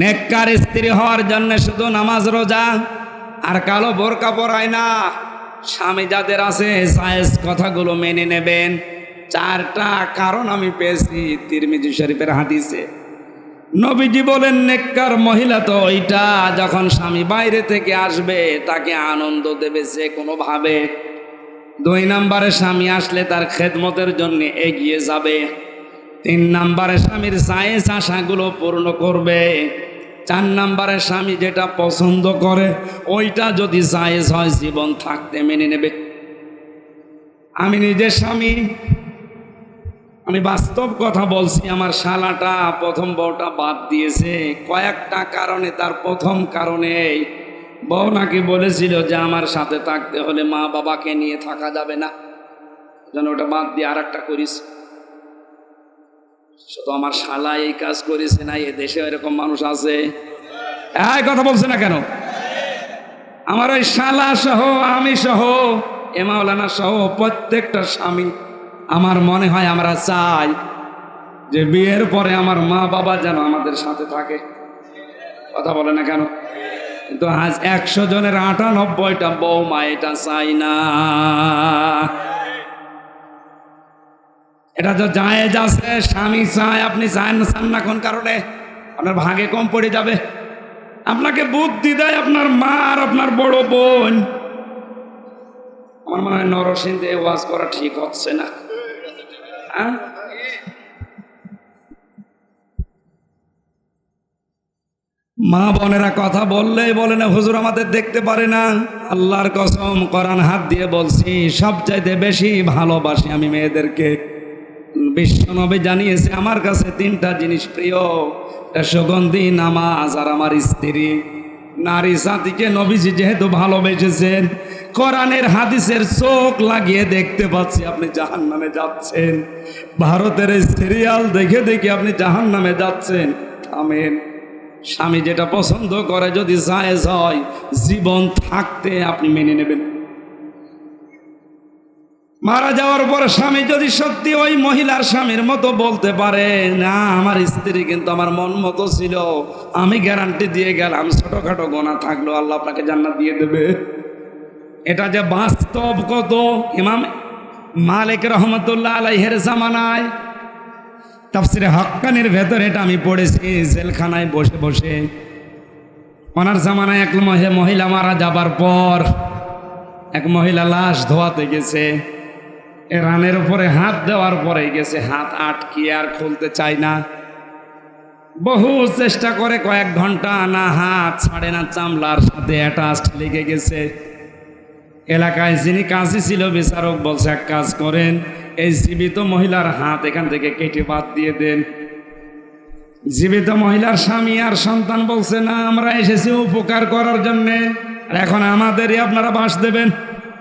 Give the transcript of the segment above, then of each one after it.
নেককার স্ত্রী হওয়ার জন্য শুধু নামাজ রোজা আর কালো বোরকা পরায় না। স্বামী যাদের আছে, সায়েস কথাগুলো মেনে নেবেন। চারটা কারণ আমি পেয়েছি তিরমিজি শরীফের হাদিসে। নবীজি বলেন, নেককার মহিলা তো ওইটা, যখন স্বামী বাইরে থেকে আসবে, তাকে আনন্দ দেবে সে কোনোভাবে। দুই নম্বরে স্বামী আসলে তার খেদমতের জন্য এগিয়ে যাবে। তিন নম্বরে স্বামীর সায়েন্স আশাগুলো পূর্ণ করবে। চার নম্বরে স্বামী যেটা পছন্দ করে, ওইটা যদি জায়েজ হয়, জীবন থাকতে মেনে নেবে। আমি নিজের স্বামী, আমি বাস্তব কথা বলছি, আমার শালাটা প্রথম বউটা বাদ দিয়েছে। কয়েকটা কারণে, তার প্রথম কারণে বউ নাকি বলেছিল যে আমার সাথে থাকতে হলে মা বাবাকে নিয়ে থাকা যাবে না। যেন ওটা বাদ দিয়ে আর একটা করিস। শুধু আমার শালা এই কাজ করেছে না, এ দেশে এরকম মানুষ আছে। এই কথা বলছে না কেন? আমার ওই শালা সহ, আমি সহ, এ মাওলানা সহ প্রত্যেকটা স্বামী আমার মনে হয় আমরা চাই যে বিয়ের পরে আমার মা বাবা যেন আমাদের সাথে থাকে। কথা বলে না কেন? কিন্তু আজ একশো জনের আটানব্বইটা বৌমা এটা চাই না। এটা তো জায়েজ আছে, স্বামী চায়, আপনি চায় না চান না কোন কারণে? আপনার ভাগে কম পড়ে যাবে। আপনাকে বুদ্ধি দেয় আপনার মা আর আপনার বড় বোন। আমার মনে হয় নরসিংদে ওয়াজ করা ঠিক হচ্ছে না। হ্যাঁ? মা বোনেরা কথা বললেই বলে না, হুজুর আমাদের দেখতে পারে না। আল্লাহর কসম করান হাত দিয়ে বলছি, সবচাইতে বেশি ভালোবাসি আমি মেয়েদেরকে। বিশ্বনবী জানিয়েছে, আমার কাছে তিনটা জিনিস প্রিয়। একটা সুগন্ধি, নামাজ আর আমার স্ত্রী। নারী জাতিকে নবীজি যেহেতু ভালোবেসেছেন, কোরআনের হাদিসের চোখ লাগিয়ে দেখতে পাচ্ছি আপনি জাহান নামে যাচ্ছেন। ভারতের এই সিরিয়াল দেখে দেখে আপনি জাহান নামে যাচ্ছেন। থামেন স্বামী যেটা পছন্দ করে, যদি জায়েজ হয়, জীবন থাকতে আপনি মেনে নেবেন। মারা যাওয়ার পর স্বামী যদি সত্যি ওই মহিলার স্বামীর মতো বলতে পারে, না, আমার স্ত্রী কিন্তু আমার মন মতো ছিল, আমি গ্যারান্টি দিয়ে গেলাম, ছোটখাটো গোনা থাকল, আল্লাহ আপনাকে জান্নাত দিয়ে দেবে। এটা যে বাস্তব কত? ইমাম মালিক রহমতুল্লাহ আলাইহের জামানায় তাফসিরে হক্কানির ভেতর এটা আমি পড়েছি, জেলখানায় বসে বসে। ওনার জামানায় এক মহে- মহিলা মারা যাবার পর এক মহিলা লাশ ধোয়াতে গেছে। রানের উপরে হাত দেওয়ার পরে গেছে, হাত আটকিয়ে আর খুলতে চায় না। বহু চেষ্টা করে কয়েক ঘণ্টা না হাত ছাড়ে না চামলার সাথে অ্যাটাচড লেগে গেছে। এলাকায় যিনি কাজী ছিল, বিচারক বলছে, এক কাজ করেন, এই জীবিত মহিলার হাত এখান থেকে কেটে বাদ দিয়ে দেন। জীবিত মহিলার স্বামী আর সন্তান বলছে, না, আমরা এসেছি উপকার করার জন্যে, আর এখন আমাদেরই আপনারা বাস দেবেন।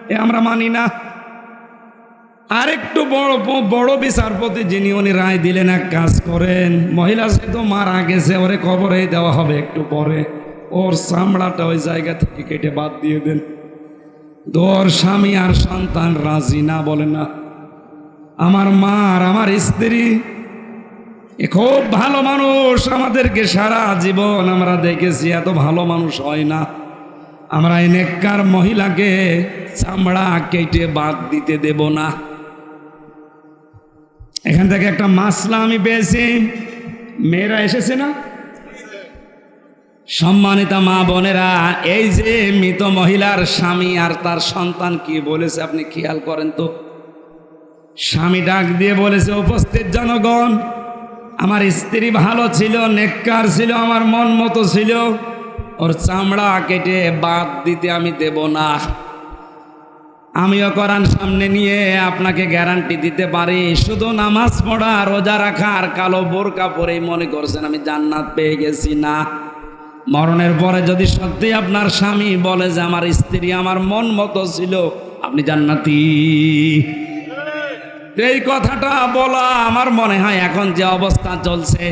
এ আমরা মানি না। আরেকটু বড় বড় বিচারপতি যিনি, উনি রায় দিলেন, এক কাজ করেন। মহিলা সে তো মারা গেছে, ওরে কবরে দেওয়া হবে একটু পরে। ওর চামড়াটা ওই জায়গা থেকে কেটে বাদ দিয়ে দেন। তোর স্বামী আর সন্তান রাজি না বলে না। আমার মা আর আমার স্ত্রী, এ খুব ভালো মানুষ, আমাদেরকে সারা জীবন আমরা দেখেছি, এত ভালো মানুষ হয় না। আমরা এই নেককার মহিলাকে চামড়া কেটে বাদ দিতে দেব না। এখান থেকে একটা মাসলা আমি পেয়েছি। মেয়েরা এসেছে না? সম্মানিতা মা বোনেরা, এই যে মৃত মহিলার স্বামী আর তার সন্তান কি বলেছে আপনি খেয়াল করেন তো? স্বামী ডাক দিয়ে বলেছে, উপস্থিত জনগণ, আমার স্ত্রী ভালো ছিল, নেককার ছিল, আমার মন মতো ছিল। ওর চামড়া কেটে বাদ দিতে আমি দেব না। আমিও কোরআন সামনে নিয়ে আপনাকে গ্যারান্টি দিতে পারি। শুধু নামাজ পড়া, রোজা রাখা আর কালো বোরকা পরেই মনে করছেন আমি জান্নাত পেয়ে গেছি না। মরণের পরে যদি সত্যি আপনার স্বামী বলে যে আমার স্ত্রী আমার মন মতো ছিল, আপনি জান্নাতি। এই কথাটা বলা আমার মনে হয় এখন যে অবস্থা চলছে,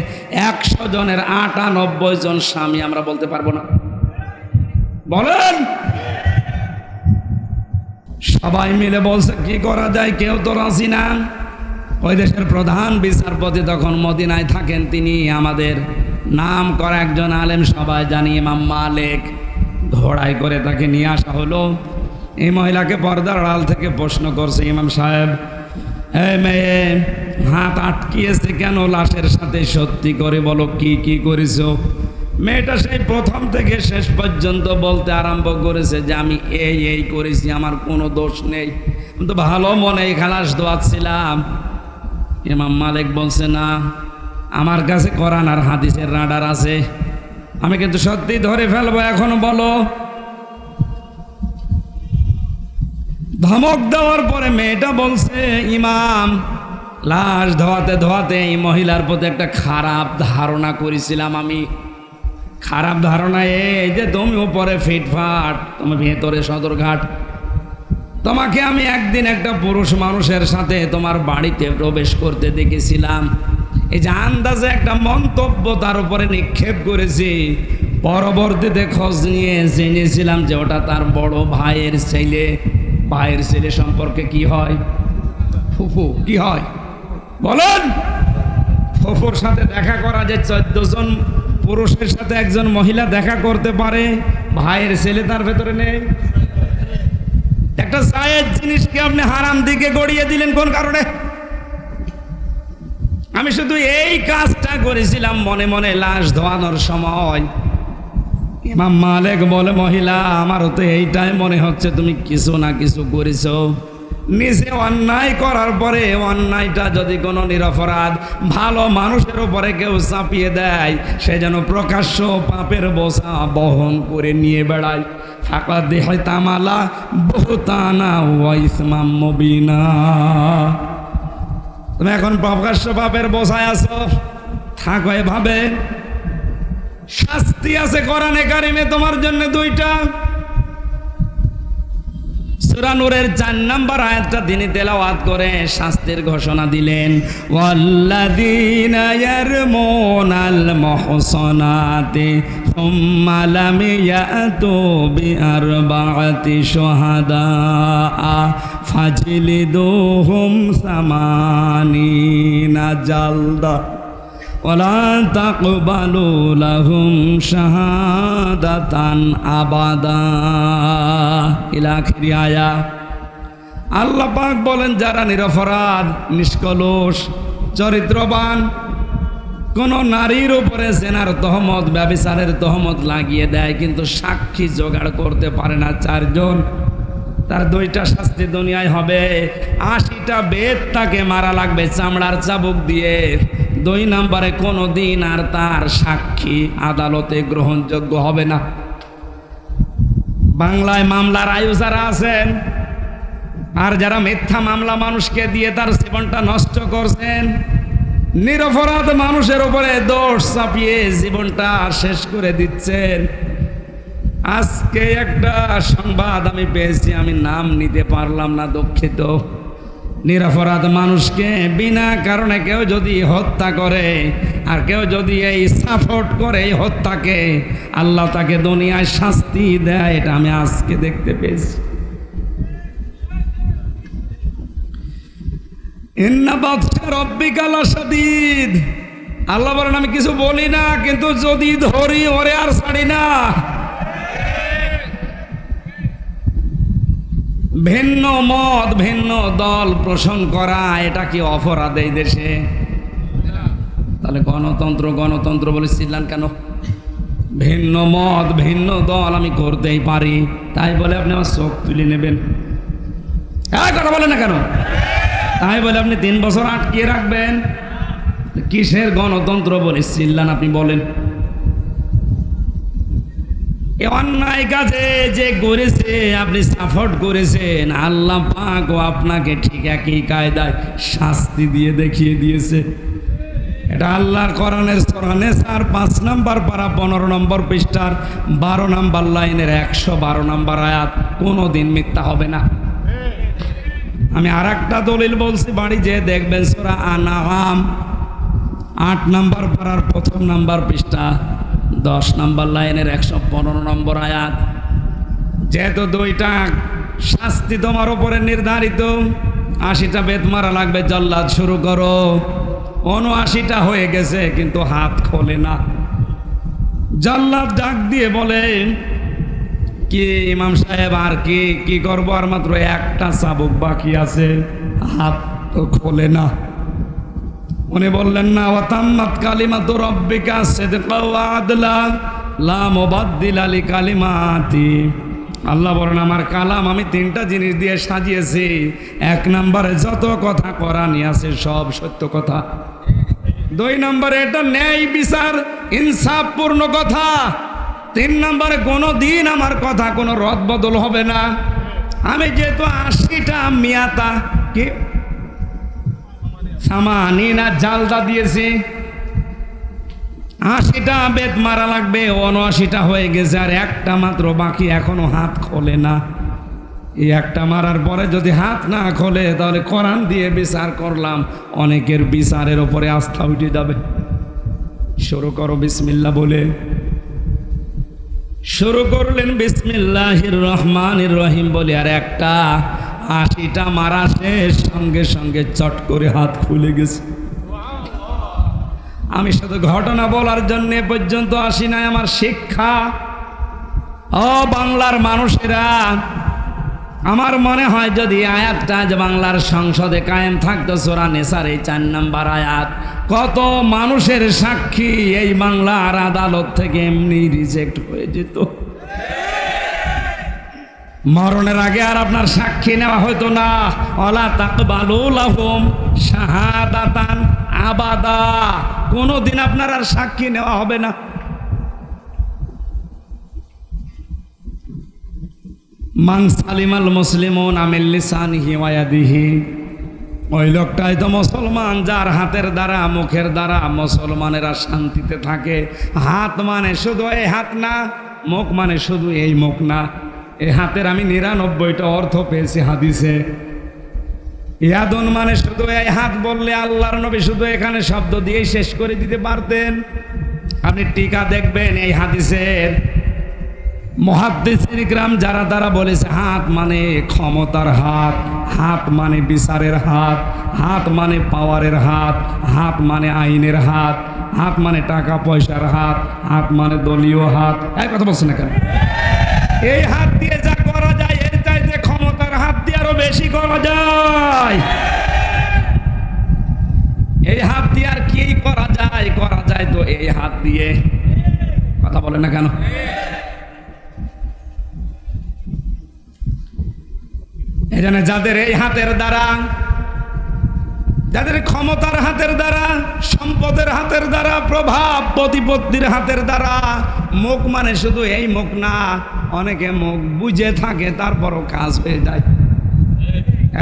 একশো জনের আটানব্বই জন স্বামী আমরা বলতে পারব না। বলেন! সবাই মিলে বলছে, কি করা যায়? কেউ তো রাজি না। ওই দেশের প্রধান বিচারপতি তখন মদিনায় থাকেন, তিনি আমাদের নাম করা একজন আলেম সবাই জানি, ইমাম মালিক। ঘোড়ায় করে তাকে নিয়ে আসা হলো। এই মহিলাকে পর্দার আড়াল থেকে প্রশ্ন করছে, ইমাম সাহেব এই মেয়ে, হাত আটকিয়েছে কেন? লাশের সাথে সত্যি করে বলো, কি কি করেছ? মেয়েটা সেই প্রথম থেকে শেষ পর্যন্ত বলতে আরম্ভ করেছে যে আমি এই এই করেছি, আমার কোনো দোষ নেই। আমি তো ভালো মনে খালাস দোয়াচ্ছিলাম। ইমাম মালিক বলছে, না, আমার কাছে করান আর হাদিসের রাডার আছে। আমি কিন্তু সত্যি ধরে ফেলব, এখন বলো। ধমক দেওয়ার পরে মেয়েটা বলছে, ইমাম, লাশ ধোয়াতে ধোয়াতে এই মহিলার প্রতি একটা খারাপ ধারণা করেছিলাম আমি। খারাপ ধারণা এই যে তুমি উপরে ফিটফাট, তুমি ভেতরে সদরঘাট। তোমাকে আমি একদিন একটা পুরুষ মানুষের সাথে তোমার বাড়িতে প্রবেশ করতে দেখেছিলাম। এই যে আন্দাজে একটা মন্তব্য তার উপরে নিক্ষেপ করেছি। পরবর্তীতে খোঁজ নিয়ে জেনেছিলাম যে ওটা তার বড় ভাইয়ের ছেলে। ভাইয়ের ছেলে সম্পর্কে কি হয়? ফুফু, কি হয়? বলেন। ফুফুর সাথে দেখা করা যে চোদ্দ জন পুরুষের সাথে একজন মহিলা দেখা করতে পারে, ভাইয়ের ছেলে তার ভেতরে নেই। একটা জিনিসকে আপনি হারাম দিকে গড়িয়ে দিলেন কোন কারণে? আমি শুধু এই কাজটা করেছিলাম মনে মনে লাশ ধোয়ানোর সময়। ইমাম মালিক বলে, মহিলা, আমারও তো এইটাই মনে হচ্ছে, তুমি কিছু না কিছু করেছ। নিজে অন্যায় করার পরে অন্যায়টা যদি কোনো নিরপরাধ ভালো মানুষের উপরে কেউ চাপিয়ে দেয়, সে যেন প্রকাশ্য পাপের বোঝা বহন করে নিয়ে বেড়ায়। ফাঁকা দেহায় তামালা বহুতানা ওয়াইসমাম মবিনা। তুমি এখন প্রকাশ্য পাপের বোঝায় আছো? থাকো এভাবে। শাস্তি আছে কোরআনে কারিমে তোমার জন্য দুইটা। সূরা নূরের চার নাম্বার আয়াতটা তিনি তেলাওয়াত করে শাস্তির ঘোষণা দিলেন। ওয়াল্লাযীনা ইয়ারমুনাল মুহসানাতি থুম্মা লাম ইয়াতু বিআরবাআতি শুহাদা ফাজলিদুহুম সামানিনা জালদা। ولا تقبلوا لهم شهادة أبدا إلى آخر آية আল্লাহ পাক বলেন যারা নিরপরাধ নিষ্কলুষ চরিত্রবান কোন নারীর উপরে জেনার তহমত ব্যবিচারের তহমত লাগিয়ে দেয় কিন্তু সাক্ষী জোগাড় করতে পারে না চারজন তার দুইটা শাস্তি দুনিয়ায় হবে আশিটা বেদ তাকে মারা লাগবে চামড়ার চাবুক দিয়ে দুই নম্বরে কোনো দিন আর তার সাক্ষী আদালতে গ্রহণযোগ্য হবে না। বাংলায় মামলার আয়ু যারা আছেন, আর যারা মিথ্যা মামলা মানুষকে দিয়ে তার জীবনটা নষ্ট করছেন, নিরপরাধ মানুষের উপরে দোষ চাপিয়ে জীবনটা শেষ করে দিচ্ছেন। আজকে একটা সংবাদ আমি পেয়েছি, আমি নাম নিতে পারলাম না, দুঃখিত। নিরপরাধ মানুষকে বিনা কারণে কেউ যদি হত্যা করে, আর কেউ যদি এই সাপোর্ট করে এই হত্যাকে, আল্লাহ তাকে দুনিয়ায় শাস্তি দেয়, এটা আমি আজকে দেখতে পেয়েছি। আল্লাহ বলেন, আমি কিছু বলি না, কিন্তু যদি ধরি, ওরে আর ছাড়ি না। ভিন্ন মত, ভিন্ন দল পোষণ করা, এটা কি অপরাধ এই দেশে? তাহলে গণতন্ত্র গণতন্ত্র বলে বলেছিলেন কেন? ভিন্ন মত, ভিন্ন দল আমি করতেই পারি, তাই বলে আপনি আমার চোখ তুলে নেবেন। হ্যাঁ কথা বলেন না কেন? তাই বলে আপনি তিন বছর আটকিয়ে রাখবেন। কিসের গণতন্ত্র বলে চিল্লান আপনি বলেন। এ অন্যায় কাজে যে করেছে, আপনি সাপোর্ট করেছেন, আল্লাহ পাক ও আপনাকে ঠিক একই কায়দায় শাস্তি দিয়ে দেখিয়ে দিয়েছে। এটা আল্লাহর করণের সরানে স্যার পাঁচ নাম্বার পারা, পনেরো নম্বর পৃষ্ঠার বারো নাম্বার লাইনের একশো বারো নাম্বার আয়াত কোনো দিন মিথ্যা হবে না। আমি আর একটা দলিল বলছি, বাড়ি যে দেখবেন সোরা আনাম আট নাম্বার পাড়ার প্রথম নাম্বার পৃষ্ঠা। দশ নাম্বার লাইনের একশো পনেরো নম্বর আয়াত। যেহেতু দুইটা শাস্তি তোমার উপরে নির্ধারিত, আশিটা বেত মারা লাগবে, জল্লাদ শুরু করো। উনআশিটা হয়ে গেছে, কিন্তু হাত খোলে না। জাল্লাদ ডাক দিয়ে বলে, কি ইমাম সাহেব, আর কি কি করব? আর মাত্র একটা চাবুক বাকি আছে। হাত তো খোলে না। উনি বললেন, না, ওয়াতাম্মাত কালিমাতু রাব্বিকা সিদকা আদলা, লা মুবাদদিলা লিকালিমাতি আল্লাহ বলেন, আমার কালাম, আমি তিনটা জিনিস দিয়ে সাজিয়েছি। এক নম্বরে যত কথা কোরআনই আছে, সব সত্য কথা। দুই নম্বরে এটা ন্যায় বিচার, ইনসাফপূর্ণ কথা। তিন নম্বরে কোনো দিন আমার কথা কোনো রদ বদল হবে না। আমি যেহেতু আশিটা মিয়াতা, কি সামানি না জালদা দিয়েছি। আশিটা বেদ মারা লাগবে উনআশিটা হয়ে গেছে, আর একটা মাত্র বাকি এখনও হাত খোলে না। এই একটা মারার পরে যদি হাত না খোলে, তাহলে কোরআন দিয়ে বিচার করলাম, অনেকের বিচারের ওপরে আস্থা উঠে যাবে। শুরু করো বিসমিল্লা বলে। শুরু করলেন বিসমিল্লাহির রহমানির রহিম বলে, আর একটা আশিটা মারা শেষ, সঙ্গে সঙ্গে চট করে হাত খুলে গেছে। আমি শুধু ঘটনা বলার জন্য পর্যন্ত আসি নাই, আমার শিক্ষা। ও বাংলার মানুষেরা, আমার মনে হয় যদি আয়াতটা আজ বাংলার সংসদে কায়েম থাকতো, সোরা নেসার এই চার নাম্বার আয়াত, কত মানুষের সাক্ষী এই বাংলার আদালত থেকে এমনি রিজেক্ট হয়ে যেত। মরণের আগে আর আপনার সাক্ষী নেওয়া হতো না। অলা তাকবালুল আহম শাহাদাতান আবাদা। কোনোদিন আপনার আর সাক্ষী নেওয়া হবে না। মান সালিমাল মুসলিমুন আমিল লিসানিহি ওয়ায়াদিহি ওই লোকটাই তো মুসলমান, যার হাতের দ্বারা, মুখের দ্বারা মুসলমানেরা শান্তিতে থাকে। হাত মানে শুধু এই হাত না, মুখ মানে শুধু এই মুখ না। এই হাতের আমি নিরানব্বইটা অর্থ পেয়েছি হাদিসে। ইয়াদুন মানে শুধু এই হাত বললে আল্লাহর নবী শুধু এখানে শব্দ দিয়েই শেষ করে দিতে পারতেন। আপনি টিকা দেখবেন এই হাদিসের। মহাদ্দেশের গ্রাম যারা তারা বলেছে, হাত মানে ক্ষমতার হাত হাত মানে বিচারের হাত হাত মানে পাওয়ারের হাত হাত মানে আইনের হাত হাত মানে টাকা পয়সার হাত হাত মানে দলীয় হাত। এই কথা বলছে না কেন? এই হাত দিয়ে যা করা যায়, এর চাইতে ক্ষমতার হাত দিয়ে আরও বেশি করা যায়। এই হাত দিয়ে আর কি করা যায়? করা যায় তো এই হাত দিয়ে। কথা বলে না কেন? জন্য যাদের এই হাতের দ্বারা যাদের ক্ষমতার হাতের দ্বারা, সম্পদের হাতের দ্বারা, প্রভাব প্রতিপত্তির হাতের দ্বারা, মুখ মানে শুধু এই মুখ না, অনেকে মুখ বুঝে থাকে, তারপরও কাজ হয়ে যায়।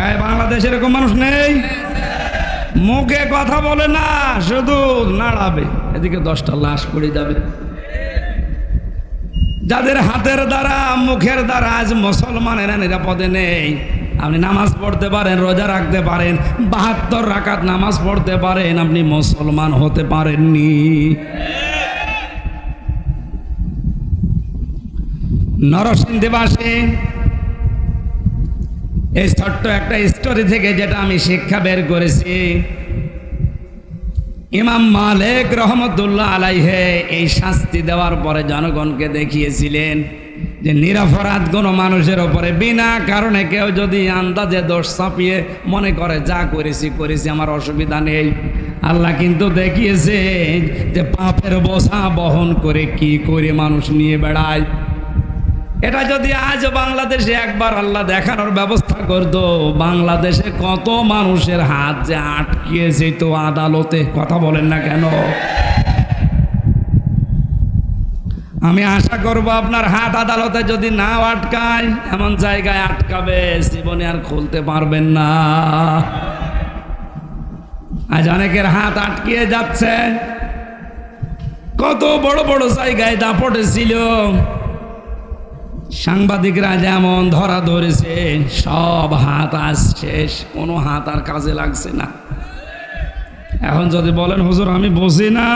এই বাংলাদেশে এরকম মানুষ নেই। মুখে কথা বলে না, শুধু নাড়াবে। এদিকে দশটা লাশ পড়ে যাবে। যাদের হাতের দ্বারা, মুখের দ্বারা আজ মুসলমানেরা নিরাপদে নেই। আপনি নামাজ পড়তে পারেন, রোজা রাখতে পারেন, বাহাত্তর রাকাত নামাজ পড়তে পারেন, আপনি মুসলমান হতে পারেননি। নরসিংদীবাসী এই ছোট্ট একটা স্টোরি থেকে যেটা আমি শিক্ষা বের করেছি, ইমাম মালিক রহমতুল্লাহ আলাইহে এই শাস্তি দেওয়ার পরে জনগণকে দেখিয়েছিলেন যে নিরাপরাধ কোনো মানুষের ওপরে বিনা কারণে কেউ যদি আন্দাজে দোষ চাপিয়ে মনে করে, যা করেছি করেছি, আমার অসুবিধা নেই। আল্লাহ কিন্তু দেখিয়েছে যে পাপের বোঝা বহন করে কি করে মানুষ নিয়ে বেড়ায়। এটা যদি আজ বাংলাদেশে একবার আল্লাহ দেখানোর ব্যবস্থা করতো, বাংলাদেশে কত মানুষের হাত যে আটকিয়ে তো আদালতে, কথা বলেন না কেন? আমি আশা করব আপনার হাত আদালতে যদি না আটকায়, এমন জায়গায় আটকাবে, জীবনে আর খুলতে পারবেন না। আজ অনেকের হাত আটকিয়ে যাচ্ছে। কত বড় বড় জায়গায় দাপটে ছিল। সাংবাদিকরা যেমন ধরা ধরেছে, সব হাত আজ শেষ, কোনো হাত আর কাজে লাগছে না। এখন যদি বলেন, হুজুর, আমি বসি না।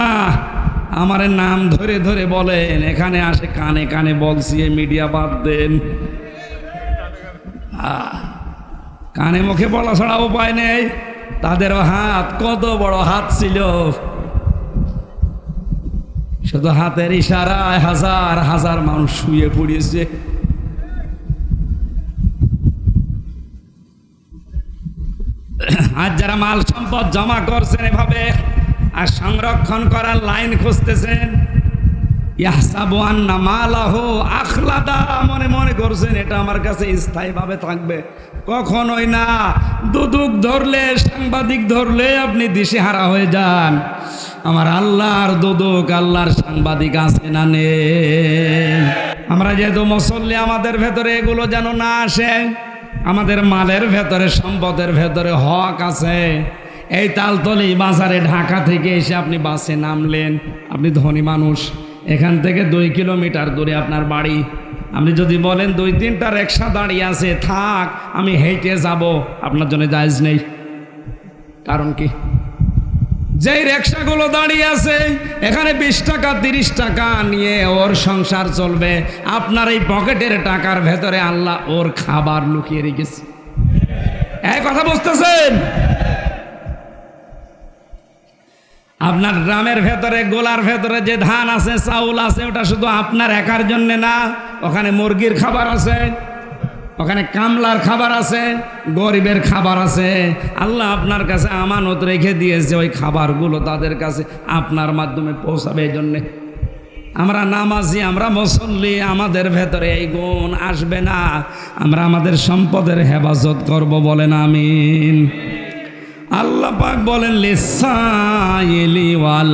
আমার নাম ধরে ধরে বলেন, এখানে আসে কানে কানে বলছি মিডিয়া বাদ দেন। কানে মুখে বলা ছাড়া উপায় নেই। তাদের হাত কত বড় হাত ছিল। শুধু হাতের ইশারায় হাজার হাজার মানুষ শুয়ে পড়িয়েছে আর যারা মাল সম্পদ জমা করছেন এভাবে আর সংরক্ষণ করার লাইন খুঁজতেছেন। ইয়াহসাবু আন্না আখলাদা, মনে মনে করছেন, এটা আমার কাছে স্থায়ীভাবে থাকবে। কখনোই না। দুদুক ধরলে, সাংবাদিক ধরলে আপনি দিশেহারা হয়ে যান। আমার আল্লাহর দুদুক, আল্লাহর সাংবাদিক আছে না নেই? আমরা যেহেতু মুসল্লি, আমাদের ভেতরে এগুলো যেন না আসে, আমাদের মালের ভেতরে, সম্পদের ভেতরে হক আছে। এই তালতলি বাজারে ঢাকা থেকে এসে আপনি বাসে নামলেন। আপনি ধনী মানুষ। এখান থেকে দুই কিলোমিটার দূরে আপনার বাড়ি। আপনি যদি বলেন দুই তিনটা রিক্সা দাঁড়িয়ে আছে, থাক, আমি হেঁটে যাব। আপনার জন্য জায়জ নেই। কারণ কি? যেই রিক্সাগুলো দাঁড়িয়ে আছে, এখানে বিশ টাকা, তিরিশ টাকা নিয়ে ওর সংসার চলবে। আপনার এই পকেটের টাকার ভেতরে আল্লাহ ওর খাবার লুকিয়ে রেখেছে। এই কথা বুঝতেছেন? আপনার গ্রামের ভেতরে, গোলার ভেতরে যে ধান আছে, চাউল আছে, ওটা শুধু আপনার একার জন্যে না, ওখানে মুরগির খাবার আছে, ওখানে কামলার খাবার আছে, গরিবের খাবার আছে। আল্লাহ আপনার কাছে আমানত রেখে দিয়েছে ওই খাবারগুলো তাদের কাছে আপনার মাধ্যমে পৌঁছাবে এই জন্যে। আমরা নামাজি, আমরা মুসল্লি, আমাদের ভেতরে এই গুণ আসবে না। আমরা আমাদের সম্পদের হেফাজত করব বলেন আমিন। পাক বলেন, লিসাইলি ওয়াল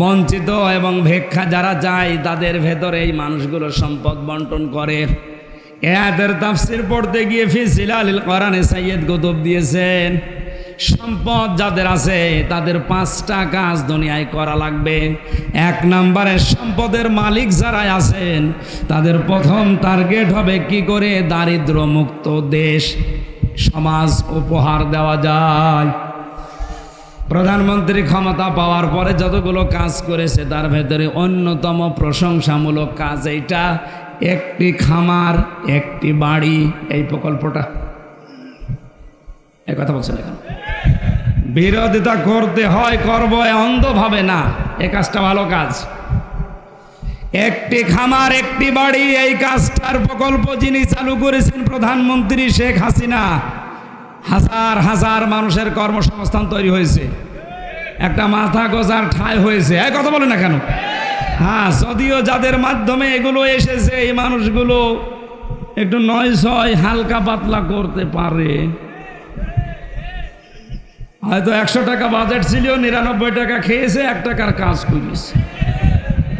বঞ্চিত এবং ভিক্ষা যারা যায়, তাদের ভেতরে এই মানুষগুলো সম্পদ বন্টন করে। এদের তাফসির পড়তে গিয়ে ফিসিল আলিল কোরআনে সাইয়েদ কুতুব দিয়েছেন। সম্পদ যাদের আছে, তাদের পাঁচটা কাজ দুনিয়ায় করা লাগবে। এক নম্বরে, সম্পদের মালিক যারা আছেন, তাদের প্রথম টার্গেট হবে কি করে? দারিদ্র মুক্ত দেশ। সমাজ উপহার দেওয়া যায়। প্রধানমন্ত্রী ক্ষমতা পাওয়ার পরে যতগুলো কাজ করেছে, তার ভেতরে অন্যতম প্রশংসামূলক কাজ এইটা, একটি খামার, একটি বাড়ি, এই প্রকল্পটা। এই কথা বলছেন এখন। বিরোধিতা করতে হয়, করব, এ অন্ধভাবে না। এ কাজটা ভালো কাজ। একটি খামার, একটি বাড়ি, এই কাজটার প্রকল্প যিনি চালু করেছেন প্রধানমন্ত্রী শেখ হাসিনা, হাজার হাজার মানুষের কর্মসংস্থান তৈরি হয়েছে। একটা মাথা গোজার ঠাই হয়েছে। এই কথা বলে না কেন? হ্যাঁ যদিও যাদের মাধ্যমে এগুলো এসেছে, এই মানুষগুলো একটু নয় ছয় হালকা পাতলা করতে পারে। হয়তো একশো টাকা বাজেট ছিল, নিরানব্বই টাকা খেয়েছে, এক টাকার কাজ করেছে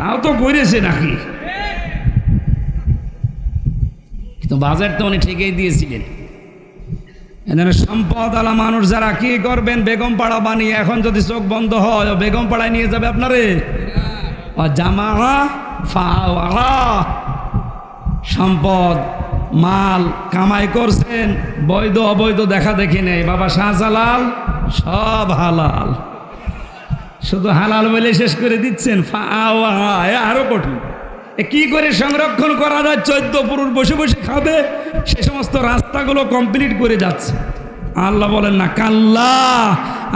তাও তো করেছে নাকি? কিন্তু বাজেট তো উনি ঠিকই দিয়েছিলেন। সম্পদ আলা মানুষ যারা কি করবেন, বেগম পাড়া বানিয়ে এখন যদি চোখ বন্ধ হয় বেগম পাড়ায় নিয়ে যাবে আপনারে? সম্পদ, মাল কামাই করছেন, বৈধ অবৈধ দেখা দেখি নেই। বাবা শাহজালাল, সব হালাল। শুধু হালাল বলে শেষ করে দিচ্ছেন। আরও কঠিন। কি করে সংরক্ষণ করা যায়? চোদ্দ পুরুষ বসে বসে খাবে। সে সমস্ত রাস্তাগুলো কমপ্লিট করে যাচ্ছে। আল্লাহ বলেন, না, কাল্লা,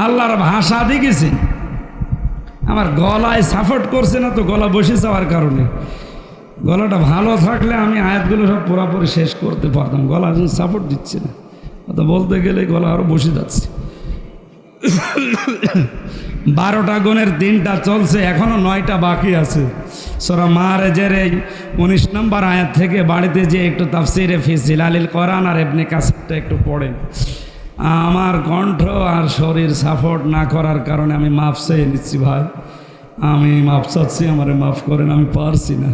আল্লাহর ভাষা দেখেছেন? আমার গলায় সাপোর্ট করছে না তো গলা বসে যাওয়ার কারণে। গলাটা ভালো থাকলে আমি আয়াতগুলো সব পুরোপুরি শেষ করতে পারতাম। গলা সাপোর্ট দিচ্ছে না। তো বলতে গেলে গলা আরও বসে যাচ্ছে। বারোটা গুণের দিনটা চলছে, এখনও নয়টা বাকি আছে। সোরা মারেজের এই উনিশ নম্বর আয়াত থেকে বাড়িতে যে একটু তাফসিরে ফিজিল আলিল করান আর এমনি কাছেরটা একটু পড়েন আমার কণ্ঠ আর শরীর সাপোর্ট না করার কারণে আমি মাফ চেয়ে নিচ্ছি ভাই। আমি মাফ চাচ্ছি, আমারে মাফ করেন, আমি পারছি না।